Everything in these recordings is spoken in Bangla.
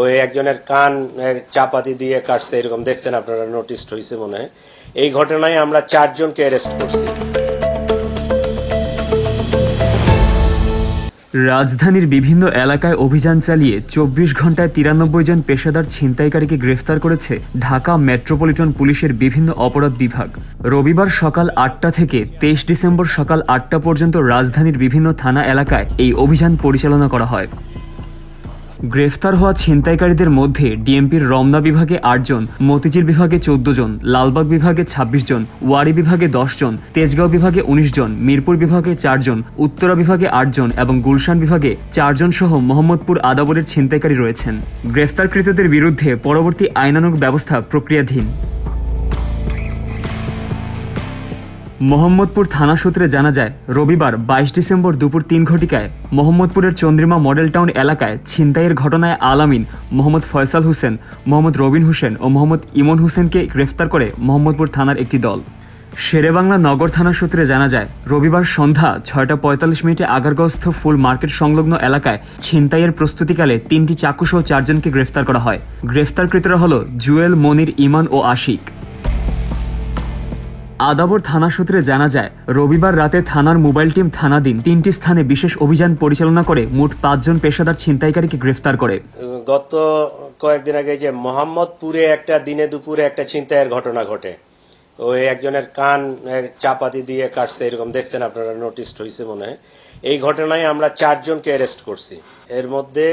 ওই একজনের কান চাপাতি দিয়ে কাটছে, এরকম দেখছেন আপনারা নোটিস হয়েছে মনে হয়। এই ঘটনায় আমরা চারজনকে অ্যারেস্ট করছি। রাজধানীর বিভিন্ন এলাকায় অভিযান চালিয়ে চব্বিশ ঘন্টায় তিরানব্বই জন পেশাদার ছিনতাইকারীকে গ্রেফতার করেছে ঢাকা মেট্রোপলিটন পুলিশের বিভিন্ন অপরাধ বিভাগ। রবিবার সকাল আটটা থেকে তেইশ ডিসেম্বর সকাল আটটা পর্যন্ত রাজধানীর বিভিন্ন থানা এলাকায় এই অভিযান পরিচালনা করা হয়। গ্রেফতার হওয়া ছিনতাইকারীদের মধ্যে ডিএমপির রমনা বিভাগে আটজন, মতিঝিল বিভাগে চোদ্দ জন লালবাগ বিভাগে ২৬ জন ওয়ারি বিভাগে দশ জন তেজগাঁও বিভাগে ১৯ জন মিরপুর বিভাগে চারজন, উত্তরা বিভাগে আটজন এবং গুলশান বিভাগে চারজন সহ মোহাম্মদপুর আদাবরের ছিনতাইকারী রয়েছেন। গ্রেফতারকৃতদের বিরুদ্ধে পরবর্তী আইনানুগ ব্যবস্থা প্রক্রিয়াধীন। মোহাম্মদপুর থানা সূত্রে জানা যায়, রবিবার বাইশ ডিসেম্বর দুপুর তিন ঘটিকায় মোহাম্মদপুরের চন্দ্রিমা মডেল টাউন এলাকায় ছিনতাইয়ের ঘটনায় আলামিন, মোহাম্মদ ফয়সাল হোসেন, মোহাম্মদ রবিন হোসেন ও মোহাম্মদ ইমন হোসেনকে গ্রেফতার করে মোহাম্মদপুর থানার একটি দল। শেরেবাংলা নগর থানা সূত্রে জানা যায়, রবিবার সন্ধ্যা ছয়টা পঁয়তাল্লিশ মিনিটে আগারগস্থ ফুল মার্কেট সংলগ্ন এলাকায় ছিনতাইয়ের প্রস্তুতিকালে তিনটি চাকুসহ চারজনকে গ্রেফতার করা হয়। গ্রেফতারকৃতরা হল জুয়েল, মনির, ইমান ও আশিক। আদাবর থানা সূত্রে জানা যায়, রবিবার রাতে থানার মোবাইল টিম থানাধীন তিনটি স্থানে বিশেষ অভিযান পরিচালনা করে মোট পাঁচজন পেশাদার ছিনতাইকারীকে গ্রেফতার করে। গত কয়েকদিন আগে যে মোহাম্মদপুরে একটা দিনে দুপুরে একটা ছিনতাইয়ের ঘটনা ঘটে। ওই একজনের কান চাপাতি দিয়ে কাটছে, এরকম দেখছেন আপনারা নোটিস হয়েছে মনে হয়। এই ঘটনায় আমরা চারজনকে অ্যারেস্ট করছি। এর মধ্যে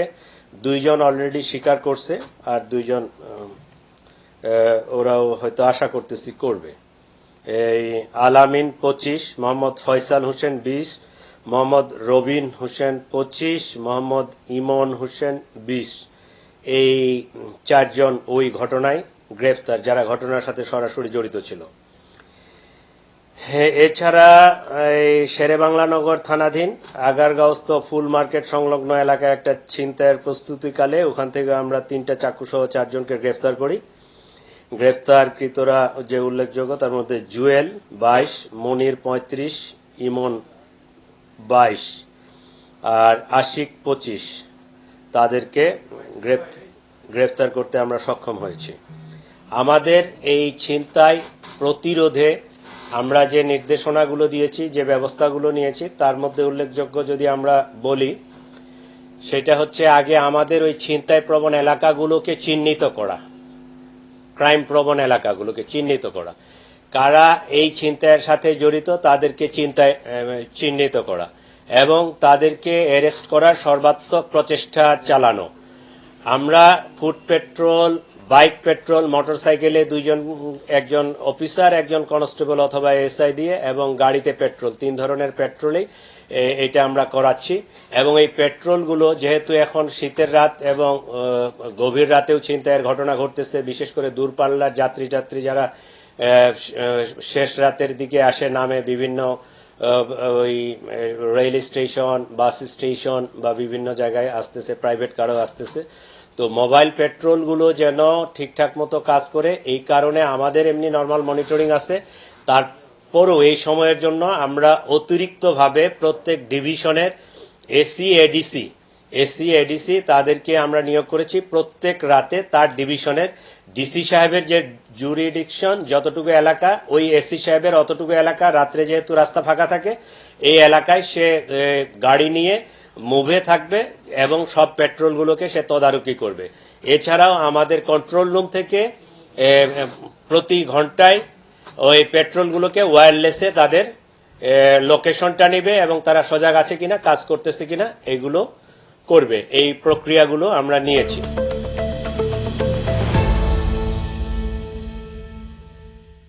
দুইজন অলরেডি স্বীকার করছে, আর দুইজন ওরাও হয়তো আশা করতেছি করবে। এই আলামিন পঁচিশ, মোহাম্মদ ফয়সাল হোসেন বিশ, মোহাম্মদ রবিন হোসেন পঁচিশ, মোহাম্মদ ইমন হোসেন বিশ। এই চারজন ওই ঘটনায় গ্রেফতার, যারা ঘটনার সাথে সরাসরি জড়িত ছিল। এছাড়া এই শেরে বাংলা নগর থানাধীন আগারগাঁওস্থ ফুল মার্কেট সংলগ্ন এলাকায় একটা ছিনতাইয়ের প্রস্তুতিকালে ওখান থেকে আমরা তিনটা চাকুসহ চারজনকে গ্রেফতার করি। গ্রেফতারকৃতরা যে উল্লেখযোগ্য, তার মধ্যে জুয়েল বাইশ, মনির পঁয়ত্রিশ, ইমন বাইশ আর আশিক পঁচিশ। তাদেরকে গ্রেফতার করতে আমরা সক্ষম হয়েছি। আমাদের এই ছিনতাই প্রতিরোধে আমরা যে নির্দেশনাগুলো দিয়েছি, যে ব্যবস্থাগুলো নিয়েছি, তার মধ্যে উল্লেখযোগ্য যদি আমরা বলি, সেটা হচ্ছে আগে আমাদের ওই ছিনতাই প্রবণ এলাকাগুলোকে চিহ্নিত করা। ক্রাইম প্রবণ এলাকাগুলোকে চিহ্নিত করা। কারা এই ছিনতাইয়ের সাথে জড়িত তাদেরকে চিন্তায় চিহ্নিত করা এবং তাদেরকে অ্যারেস্ট করার সর্বাত্মক প্রচেষ্টা চালানো। আমরা ফুড পেট্রোল বাইক, পেট্রোল, মোটরসাইকেলে দুইজন, একজন অফিসার, একজন কনস্টেবল অথবা এসআই দিয়ে এবং গাড়িতে পেট্রোল। তিন ধরনের পেট্রোলেই এটা আমরা করাচ্ছি। এবং এই পেট্রোলগুলো যেহেতু এখন শীতের রাত এবং গভীর রাতেও ছিনতাইয়ের ঘটনা ঘটতেছে, বিশেষ করে দূরপাল্লার যাত্রী যাত্রী যারা শেষ রাতের দিকে আসে, নামে বিভিন্ন ওই রেল স্টেশন, বাস স্টেশন বা বিভিন্ন জায়গায় আসতেছে, প্রাইভেট কারও আসতেছে। তো মোবাইল পেট্রোলগুলো যেন ঠিকঠাক মতো কাজ করে, এই কারণে আমাদের এমনি নর্মাল মনিটরিং আছে। তারপরও এই সময়ের জন্য আমরা অতিরিক্তভাবে প্রত্যেক ডিভিশনের এসি, এডিসি এসি, এডিসি তাদেরকে আমরা নিয়োগ করেছি। প্রত্যেক রাতে তার ডিভিশনের ডিসি সাহেবের যে জুরিডিকশন, যতটুকু এলাকা, ওই এসি সাহেবের অতটুকু এলাকা, রাত্রে যেহেতু রাস্তা ফাঁকা থাকে, এই এলাকায় সে গাড়ি নিয়ে মুভে থাকবে এবং সব পেট্রোলগুলোকে সে তদারকি করবে। এছাড়াও আমাদের কন্ট্রোল রুম থেকে প্রতি ঘন্টায় ওই পেট্রোলগুলোকে ওয়্যারলেসে তাদের লোকেশনটা নেবে এবং তারা সজাগ আছে কিনা, কাজ করতেছে কিনা, এগুলো করবে। এই প্রক্রিয়াগুলো আমরা নিয়েছি।